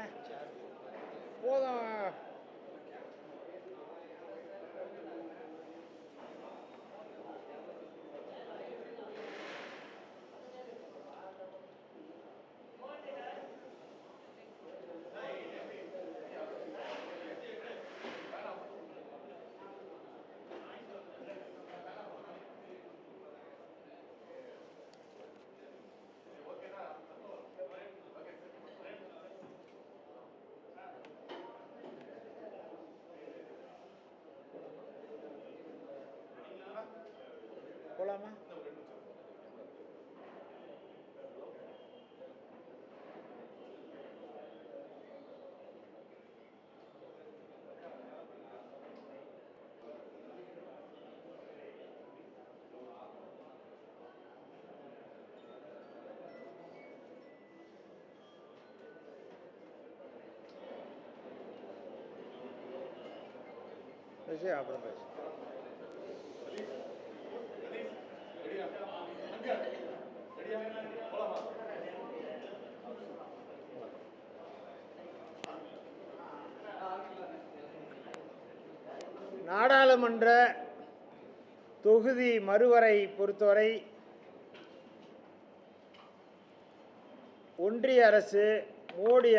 है Colama? Gracias, eh profesor. நாடாளுமன்ற தொகுதி மறுவரை பொறுத்தவரை ஒன்றிய அரசு மோடி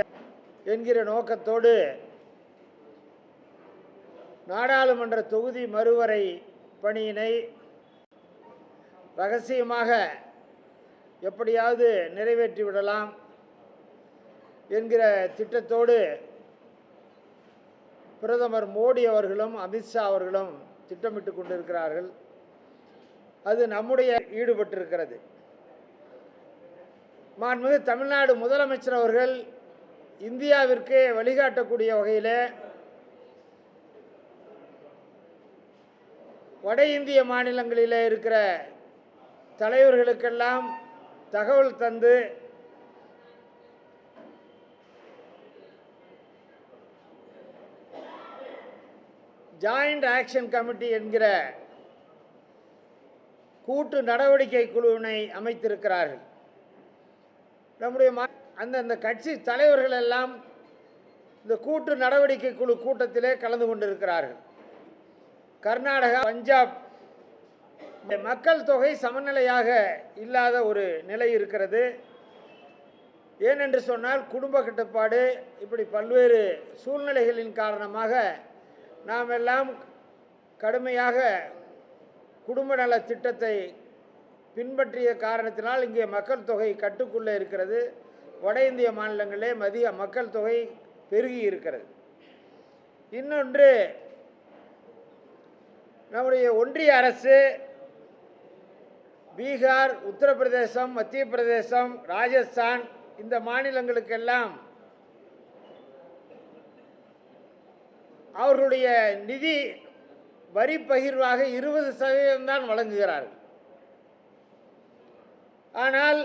என்கிற நோக்கத்தோடு நாடாளுமன்ற தொகுதி மறுவரை பணியினை ரகசியமாக எப்படியாவது நிறைவேற்றி விடலாம் என்கிற திட்டத்தோடு பிரதமர் மோடி அவர்களும் அமித்ஷா அவர்களும் திட்டமிட்டு கொண்டிருக்கிறார்கள். அது நம்முடைய ஈடுபட்டிருக்கிறது. மாண்புமிகு தமிழ்நாடு முதலமைச்சர் அவர்கள் இந்தியாவிற்கு வழிகாட்டக்கூடிய வகையில் வட இந்திய மாநிலங்களில் இருக்கிற தலைவர்களுக்கெல்லாம் தகவல் தந்து ஜாயிண்ட் ஆக்ஷன் கமிட்டி என்கிற கூட்டு நடவடிக்கை குழுவினை அமைத்திருக்கிறார்கள். நம்முடைய அந்தந்த கட்சி தலைவர்கள் எல்லாம் இந்த கூட்டு நடவடிக்கை குழு கூட்டத்திலே கலந்து கொண்டிருக்கிறார்கள். கர்நாடகா பஞ்சாப் இந்த மக்கள் தொகை சமநிலையாக இல்லாத ஒரு நிலை இருக்கிறது. ஏனென்று சொன்னால் குடும்ப கட்டுப்பாடு இப்படி பல்வேறு சூழ்நிலைகளின் காரணமாக நாம் எல்லாம் கடுமையாக குடும்ப நல திட்டத்தை பின்பற்றிய காரணத்தினால் இங்கே மக்கள் தொகை கட்டுக்குள்ளே இருக்கிறது. வட இந்திய மாநிலங்களிலே மதிய மக்கள் தொகை பெருகி இருக்கிறது. இன்னொன்று நம்முடைய ஒன்றிய அரசு பீகார் உத்தரப்பிரதேசம் மத்திய பிரதேசம் ராஜஸ்தான் இந்த மாநிலங்களுக்கெல்லாம் அவர்களுடைய நிதி வரி பகிர்வாக இருபது சதவீதம் தான் வழங்குகிறார்கள். ஆனால்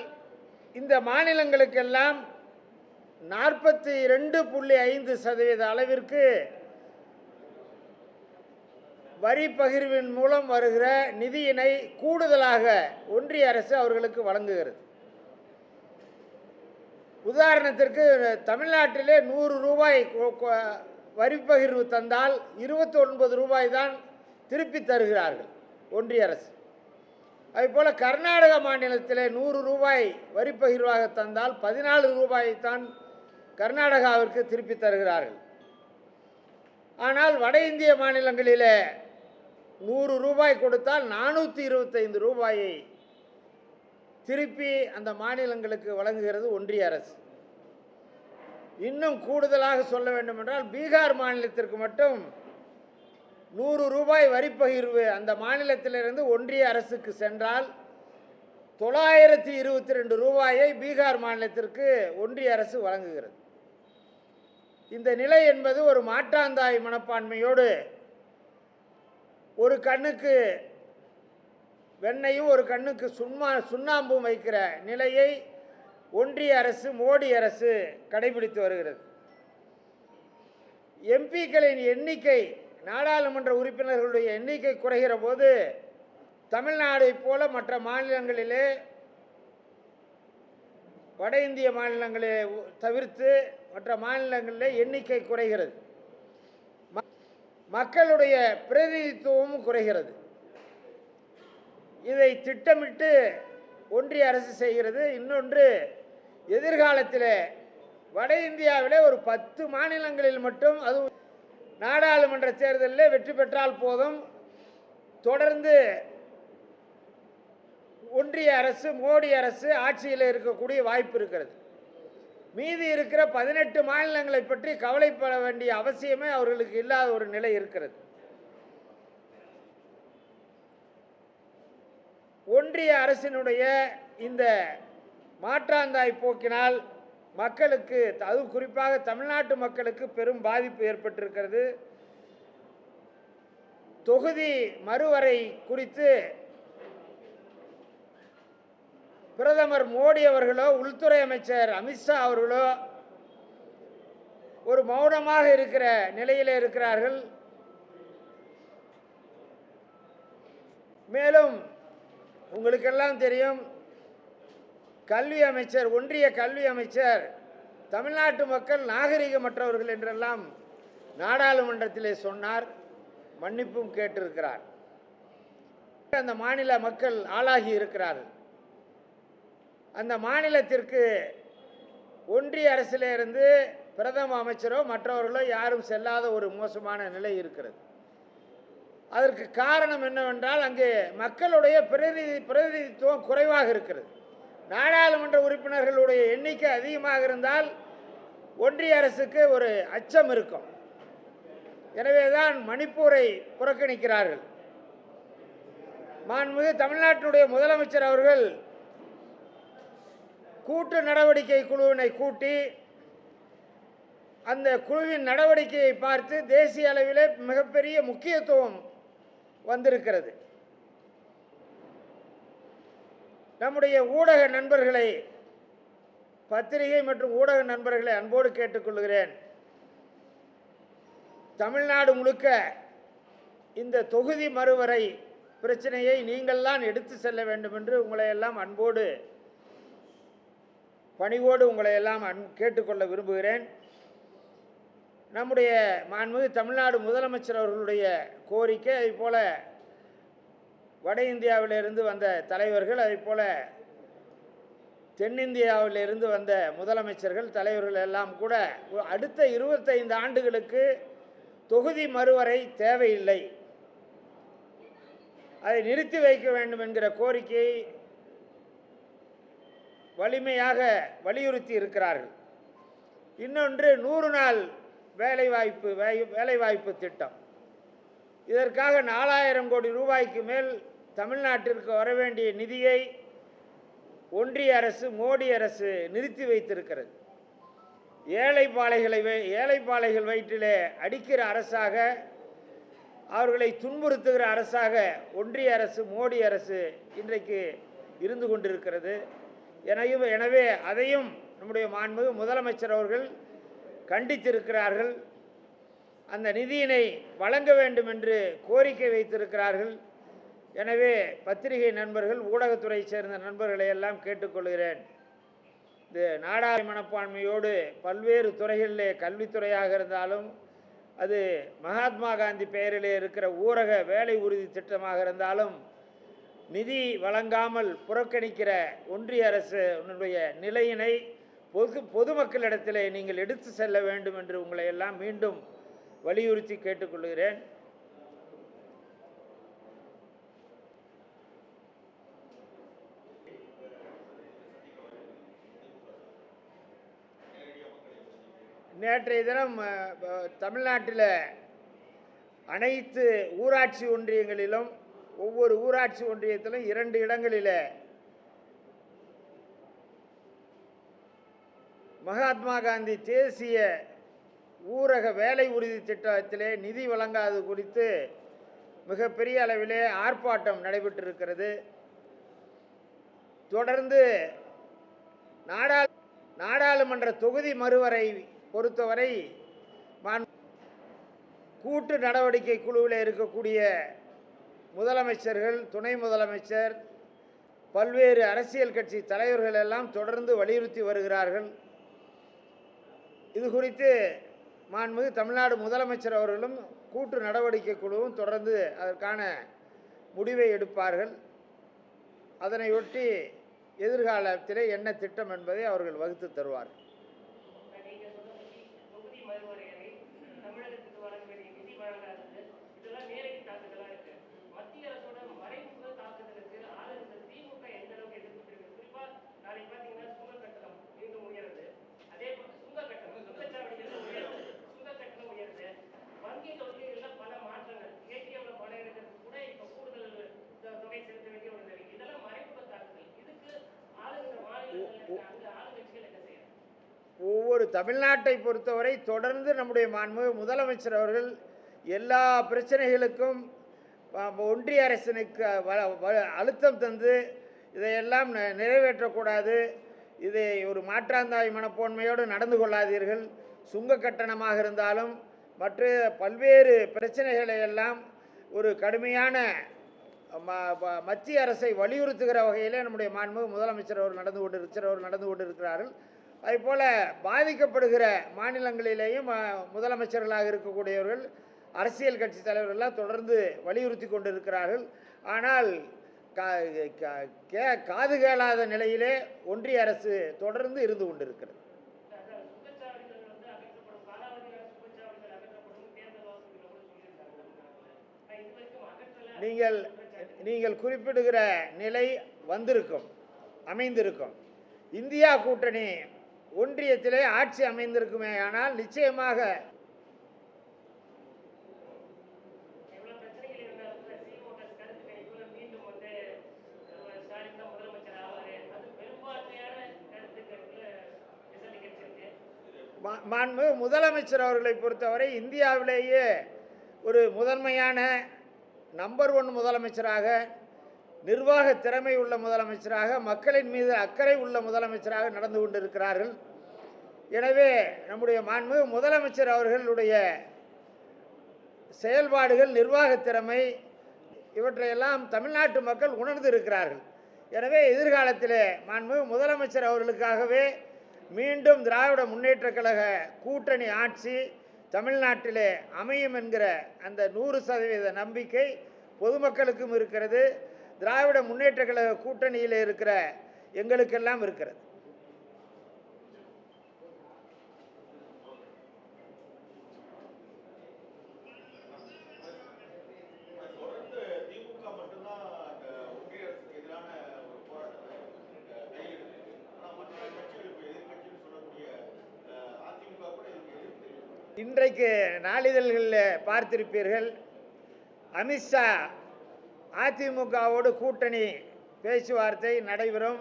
இந்த மாநிலங்களுக்கெல்லாம் நாற்பத்தி ரெண்டு புள்ளி ஐந்து சதவீத அளவிற்கு வரி பகிர்வின் மூலம் வருகிற நிதியினை கூடுதலாக ஒன்றிய அரசு அவர்களுக்கு வழங்குகிறது. உதாரணத்திற்கு தமிழ்நாட்டிலே நூறு ரூபாய் வரி பகிர்வு தந்தால் இருபத்தி ஒன்பது ரூபாய் தான் திருப்பி தருகிறார்கள் ஒன்றிய அரசு. அதுபோல் கர்நாடக மாநிலத்தில் நூறு ரூபாய் வரி பகிர்வாக தந்தால் பதினாலு ரூபாயை தான் கர்நாடகாவிற்கு திருப்பி தருகிறார்கள். ஆனால் வட இந்திய மாநிலங்களில் நூறு ரூபாய் கொடுத்தால் நானூற்றி இருபத்தைந்து ரூபாயை திருப்பி அந்த மாநிலங்களுக்கு வழங்குகிறது ஒன்றிய அரசு. இன்னும் கூடுதலாக சொல்ல வேண்டுமென்றால் பீகார் மாநிலத்திற்கு மட்டும் நூறு ரூபாய் வரி பகிர்வு அந்த மாநிலத்திலிருந்து ஒன்றிய அரசுக்கு சென்றால் தொள்ளாயிரத்தி இருபத்தி ரெண்டு ரூபாயை பீகார் மாநிலத்திற்கு ஒன்றிய அரசு வழங்குகிறது. இந்த நிலை என்பது ஒரு மாற்றாந்தாய் மனப்பான்மையோடு ஒரு கண்ணுக்கு வெண்ணையும் ஒரு கண்ணுக்கு சுண்மா சுண்ணாம்பும் வைக்கிற நிலையை ஒன்றிய அரசு மோடி அரசு கடைபிடித்து வருகிறது. எம்பிக்களின் எண்ணிக்கை நாடாளுமன்ற உறுப்பினர்களுடைய எண்ணிக்கை குறைகிற போது தமிழ்நாடை போல மற்ற மாநிலங்களிலே வட இந்திய மாநிலங்களை தவிர்த்து மற்ற மாநிலங்களில் எண்ணிக்கை குறைகிறது. ம- மக்களுடைய பிரதிநிதித்துவமும் குறைகிறது. இதை திட்டமிட்டு ஒன்றிய அரசு செய்கிறது. இன்னொன்று எதிர்காலத்தில் வட இந்தியாவிலே ஒரு பத்து மாநிலங்களில் மட்டும் அதுவும் நாடாளுமன்ற தேர்தலில் வெற்றி பெற்றால் போதும். தொடர்ந்து ஒன்றிய அரசு மோடி அரசு ஆட்சியில் இருக்கக்கூடிய வாய்ப்பு இருக்கிறது. மீதி இருக்கிற பதினெட்டு மாநிலங்களை பற்றி கவலைப்பட வேண்டிய அவசியமே அவர்களுக்கு இல்லாத ஒரு நிலை இருக்கிறது. ஒன்றிய அரசினுடைய இந்த மாற்றாந்தாய் போக்கினால் மக்களுக்கு அது குறிப்பாக தமிழ்நாட்டு மக்களுக்கு பெரும் பாதிப்பு ஏற்பட்டிருக்கிறது. தொகுதி மறுவரை குறித்து பிரதமர் மோடி அவர்களோ உள்துறை அமைச்சர் அமித்ஷா அவர்களோ ஒரு மௌனமாக இருக்கிற நிலையில் இருக்கிறார்கள். மேலும் உங்களுக்கெல்லாம் தெரியும் கல்வி அமைச்சர் ஒன்றிய கல்வி அமைச்சர் தமிழ்நாட்டு மக்கள் நாகரிகமற்றவர்கள் என்றெல்லாம் நாடாளுமன்றத்திலே சொன்னார் மன்னிப்பும் கேட்டிருக்கிறார். அந்த மாநில மக்கள் ஆளாகி இருக்கிறார்கள். அந்த மாநிலத்திற்கு ஒன்றிய அரசிலிருந்து பிரதம அமைச்சரோ மற்றவர்களோ யாரும் செல்லாத ஒரு மோசமான நிலை இருக்கிறது. அதற்கு காரணம் என்னவென்றால் அங்கே மக்களுடைய பிரதிநிதி பிரதிநிதித்துவம் குறைவாக இருக்கிறது. நாடாளுமன்ற உறுப்பினர்களுடைய எண்ணிக்கை அதிகமாக இருந்தால் ஒன்றிய அரசுக்கு ஒரு அச்சம் இருக்கும். எனவே தான் மணிப்பூரை புறக்கணிக்கிறார்கள். மாண்புமிகு தமிழ்நாட்டினுடைய முதலமைச்சர் அவர்கள் கூட்டு நடவடிக்கை குழுவினை கூட்டி அந்த குழுவின் நடவடிக்கையை பார்த்து தேசிய அளவிலே மிகப்பெரிய முக்கியத்துவம் வந்திருக்கிறது. நம்முடைய ஊடக நண்பர்களை பத்திரிகை மற்றும் ஊடக நண்பர்களை அன்போடு கேட்டுக்கொள்கிறேன். தமிழ்நாடு முழுக்க இந்த தொகுதி மறுவரை பிரச்சனையை நீங்கள்தான் எடுத்து செல்ல வேண்டும் என்று உங்களை எல்லாம் அன்போடு பணிவோடு உங்களை எல்லாம் அன் கேட்டுக்கொள்ள விரும்புகிறேன். நம்முடைய மாண்புமிகு தமிழ்நாடு முதலமைச்சர் அவர்களுடைய கோரிக்கை அதே போல வட இந்தியாவிலிருந்து வந்த தலைவர்கள் அதே போல் தென்னிந்தியாவிலிருந்து வந்த முதலமைச்சர்கள் தலைவர்கள் எல்லாம் கூட அடுத்த இருபத்தைந்து ஆண்டுகளுக்கு தொகுதி மறுவரை தேவையில்லை. அதை நிறுத்தி வைக்க வேண்டும் என்கிற கோரிக்கையை வலிமையாக வலியுறுத்தி இருக்கிறார்கள். இன்னொன்று நூறு நாள் வேலைவாய்ப்பு வேலைவாய்ப்பு திட்டம். இதற்காக நாலாயிரம் கோடி ரூபாய்க்கு மேல் தமிழ்நாட்டிற்கு வர வேண்டிய நிதியை ஒன்றிய அரசு மோடி அரசு நிறுத்தி வைத்திருக்கிறது. ஏழைப்பாளைகளை வை ஏழைப்பாளைகள் வயிற்றிலே அடிக்கிற அரசாக அவர்களை துன்புறுத்துகிற அரசாக ஒன்றிய அரசு மோடி அரசு இன்றைக்கு இருந்து கொண்டிருக்கிறது. எனவே எனவே அதையும் நம்முடைய மாண்புமிகு முதலமைச்சர் அவர்கள் கண்டித்திருக்கிறார்கள். அந்த நிதியினை வழங்க வேண்டும் என்று கோரிக்கை வைத்திருக்கிறார்கள். எனவே பத்திரிகை நண்பர்கள் ஊடகத்துறை சேர்ந்த நண்பர்களை எல்லாம் கேட்டுக்கொள்கிறேன். இந்த நாடாளு மனப்பான்மையோடு பல்வேறு துறைகளிலே கல்வித்துறையாக இருந்தாலும் அது மகாத்மா காந்தி பெயரிலே இருக்கிற ஊரக வேலை உறுதி திட்டமாக இருந்தாலும் நிதி வழங்காமல் புறக்கணிக்கிற ஒன்றிய அரசுடைய நிலையினை பொது பொதுமக்களிடத்திலே நீங்கள் எடுத்து செல்ல வேண்டும் என்று உங்களை எல்லாம் மீண்டும் வலியுறுத்தி கேட்டுக்கொள்கிறேன். நேற்றைய தினம் தமிழ்நாட்டில் அனைத்து ஊராட்சி ஒன்றியங்களிலும் ஒவ்வொரு ஊராட்சி ஒன்றியத்திலும் இரண்டு இடங்களில் மகாத்மா காந்தி தேசிய ஊரக வேலை உறுதி திட்டத்திலே நிதி வழங்காதது குறித்து மிகப்பெரிய அளவிலே ஆர்ப்பாட்டம் நடைபெற்றிருக்கிறது. தொடர்ந்து நாடா நாடாளுமன்ற தொகுதி மறுவரை பொறுத்தவரை கூட்டு நடவடிக்கை குழுவில் இருக்கக்கூடிய முதலமைச்சர்கள் துணை முதலமைச்சர் பல்வேறு அரசியல் கட்சி தலைவர்கள் எல்லாம் தொடர்ந்து வலியுறுத்தி வருகிறார்கள். இது குறித்து மாண்புமிகு தமிழ்நாடு முதலமைச்சர் அவர்களும் கூட்டு நடவடிக்கை குழுவும் தொடர்ந்து அதற்கான முடிவை எடுப்பார்கள். அதனையொட்டி எதிர்காலத்திலே என்ன திட்டம் என்பதை அவர்கள் வகுத்து தருவார்கள். தமிழ்நாட்டை பொறுத்தவரை தொடர்ந்து நம்முடைய மாண்புமிகு முதலமைச்சர் அவர்கள் எல்லா பிரச்சனைகளுக்கும் ஒன்றிய அரசினுக்கு வ- அழுத்தம் தந்து இதையெல்லாம் நிறைவேற்றக்கூடாது. இதை ஒரு மாற்றாந்தாய் மனப்போன்மையோடு நடந்து கொள்ளாதீர்கள். சுங்க கட்டணமாக இருந்தாலும் மற்ற பல்வேறு பிரச்சனைகளை எல்லாம் ஒரு கடுமையான ம- மத்திய அரசை வலியுறுத்துகிற வகையிலே நம்முடைய மாண்புமிகு முதலமைச்சர் அவர் நடந்து கொண்டு நடந்து கொண்டிருக்கிறார்கள். அதுபோல் பாதிக்கப்படுகிற மாநிலங்களிலேயும் முதலமைச்சர்களாக இருக்கக்கூடியவர்கள் அரசியல் கட்சி தலைவர்கள்லாம் தொடர்ந்து வலியுறுத்தி கொண்டிருக்கிறார்கள். ஆனால் கா கே காது கேளாத நிலையிலே ஒன்றிய அரசு தொடர்ந்து இருந்து கொண்டிருக்கிறது. நீங்கள் நீங்கள் குறிப்பிடுகிற நிலை வந்திருக்கும் அமைந்திருக்கும். இந்தியா கூட்டணி ஒன்றியத்திலே ஆட்சி அமைந்திருக்குமே ஆனால் நிச்சயமாக மாண்பு முதலமைச்சர் அவர்களை பொறுத்தவரை இந்தியாவிலேயே ஒரு முதன்மையான நம்பர் ஒன் முதலமைச்சராக நிர்வாக திறமை உள்ள முதலமைச்சராக மக்களின் மீது அக்கறை உள்ள முதலமைச்சராக நடந்து கொண்டிருக்கிறார்கள். எனவே நம்முடைய மாண்பு முதலமைச்சர் அவர்களுடைய செயல்பாடுகள் நிர்வாக திறமை இவற்றையெல்லாம் தமிழ்நாட்டு மக்கள் உணர்ந்து இருக்கிறார்கள். எனவே எதிர்காலத்திலே மாண்பு முதலமைச்சர் அவர்களுக்காகவே மீண்டும் திராவிட முன்னேற்றக் கழக கூட்டணி ஆட்சி தமிழ்நாட்டிலே அமையும் என்கிற அந்த நூறு சதவீத நம்பிக்கை பொதுமக்களுக்கும் இருக்கிறது. திராவிட முன்னேற்ற கழக கூட்டணியில் இருக்கிற எங்களுக்கெல்லாம் இருக்கிறது. இன்றைக்கு நாளிதழ்களில் பார்த்திருப்பீர்கள் அமித்ஷா அதிமுகவோடு கூட்டணி பேச்சுவார்த்தை நடைபெறும்.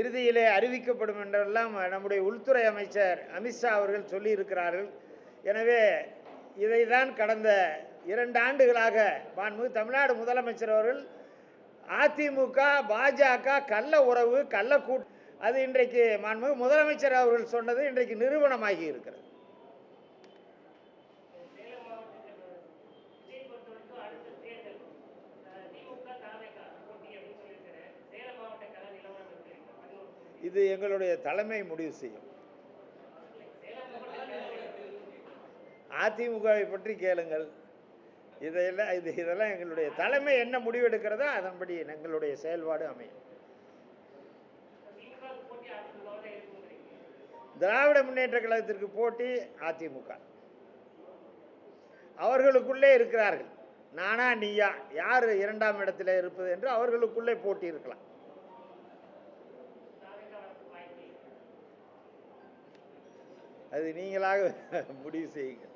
இறுதியிலே அறிவிக்கப்படும் என்றெல்லாம் நம்முடைய உள்துறை அமைச்சர் அமித்ஷா அவர்கள் சொல்லியிருக்கிறார்கள். எனவே இதை தான் கடந்த இரண்டு ஆண்டுகளாக மாண்புமிகு தமிழ்நாடு முதலமைச்சர் அவர்கள் அதிமுக பாஜக கள்ள உறவு கள்ள கூட் அது இன்றைக்கு மாண்புமிகு முதலமைச்சர் அவர்கள் சொன்னது இன்றைக்கு நிறுவனமாகி இருக்கிறது. இது எங்களுடைய தலைமை முடிவு செய்யும். அதிமுகவை பற்றி கேளுங்கள். இதையெல்லாம் இது இதெல்லாம் எங்களுடைய தலைமை என்ன முடிவெடுக்கிறதோ அதன்படி எங்களுடைய செயல்பாடு அமையும். திராவிட முன்னேற்ற கழகத்திற்கு போட்டி அதிமுக. அவர்களுக்குள்ளே இருக்கிறார்கள். நானா நீயா யார் இரண்டாம் இடத்தில் இருப்பது என்று அவர்களுக்குள்ளே போட்டி இருக்கலாம். அது நீங்களாக முடிவு செய்யுங்கள்.